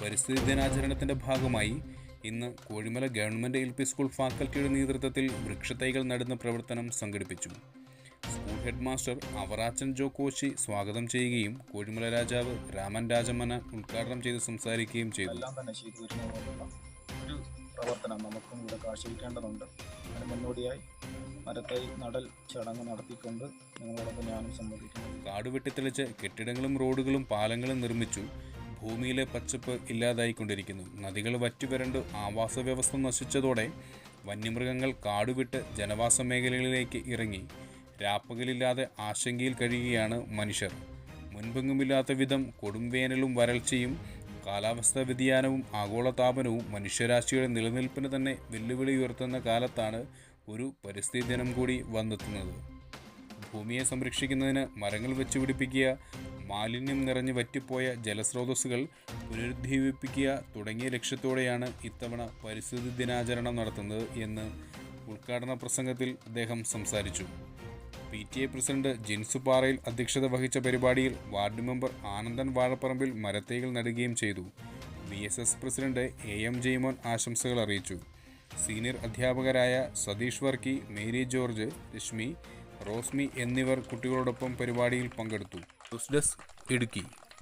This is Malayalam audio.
പരിസ്ഥിതി ദിനാചരണത്തിന്റെ ഭാഗമായി ഇന്ന് Kozhimala government L P school ഫാക്കൽറ്റിയുടെ നേതൃത്വത്തിൽ വൃക്ഷത്തൈകൾ നടുന്ന പ്രവർത്തനം സംഘടിപ്പിച്ചു. School head master Avarachan Jo Koshy സ്വാഗതം ചെയ്യുകയും കോഴിമല രാജാവ് രാമൻ രാജമന ഉദ്ഘാടനം ചെയ്ത് സംസാരിക്കുകയും ചെയ്തു. ഒരു പ്രവർത്തനം നമുക്കും ഇവിടെ കാഴ്ചവെക്കേണ്ടതുണ്ട്. അതിന് മുന്നോടിയായി മരത്തൈ നടൽ ചടങ്ങ് നടത്തിക്കൊണ്ട് നിങ്ങളോടൊപ്പം ഞാനും സംബന്ധിക്കുന്നു കാട് വെട്ടിത്തെളിച്ച് കെട്ടിടങ്ങളും റോഡുകളും പാലങ്ങളും നിർമ്മിച്ചു. ഭൂമിയിലെ പച്ചപ്പ് ഇല്ലാതായിക്കൊണ്ടിരിക്കുന്നു. നദികൾ വറ്റിവരണ്ട് ആവാസ വ്യവസ്ഥ നശിച്ചതോടെ വന്യമൃഗങ്ങൾ കാടുവിട്ട് ജനവാസ മേഖലകളിലേക്ക് ഇറങ്ങി. രാപ്പകലില്ലാതെ ആശങ്കയിൽ കഴിയുകയാണ് മനുഷ്യർ. മുൻപെങ്ങുമില്ലാത്ത വിധം കൊടുംവേനലും വരൾച്ചയും കാലാവസ്ഥാ വ്യതിയാനവും ആഗോളതാപനവും മനുഷ്യരാശിയുടെ നിലനിൽപ്പിന് തന്നെ വെല്ലുവിളി ഉയർത്തുന്ന കാലത്താണ് ഒരു പരിസ്ഥിതി ദിനം കൂടി വന്നെത്തുന്നത്. ഭൂമിയെ സംരക്ഷിക്കുന്നതിന് മരങ്ങൾ വെച്ചുപിടിപ്പിക്കുക മാലിന്യം നിറഞ്ഞു വറ്റിപ്പോയ ജലസ്രോതസ്സുകൾ പുനരുദ്ധീവിപ്പിക്കുക തുടങ്ങിയ ലക്ഷ്യത്തോടെയാണ് ഇത്തവണ പരിസ്ഥിതി ദിനാചരണം നടത്തുന്നത് എന്ന് ഉദ്ഘാടന പ്രസംഗത്തിൽ അദ്ദേഹം സംസാരിച്ചു. P T A president Jinsu Parayil അധ്യക്ഷത വഹിച്ച പരിപാടിയിൽ വാർഡ് മെമ്പർ ആനന്ദൻ വാഴപ്പറമ്പിൽ മരത്തൈകൾ നടുകയും ചെയ്തു. B S S president A M Jaimon ആശംസകൾ അറിയിച്ചു. സീനിയർ അധ്യാപകരായ സതീഷ് വർക്കി മേരി ജോർജ് രശ്മി റോസ്മി എന്നിവർ കുട്ടികളോടൊപ്പം പരിപാടിയിൽ പങ്കെടുത്തു. News desk Idukki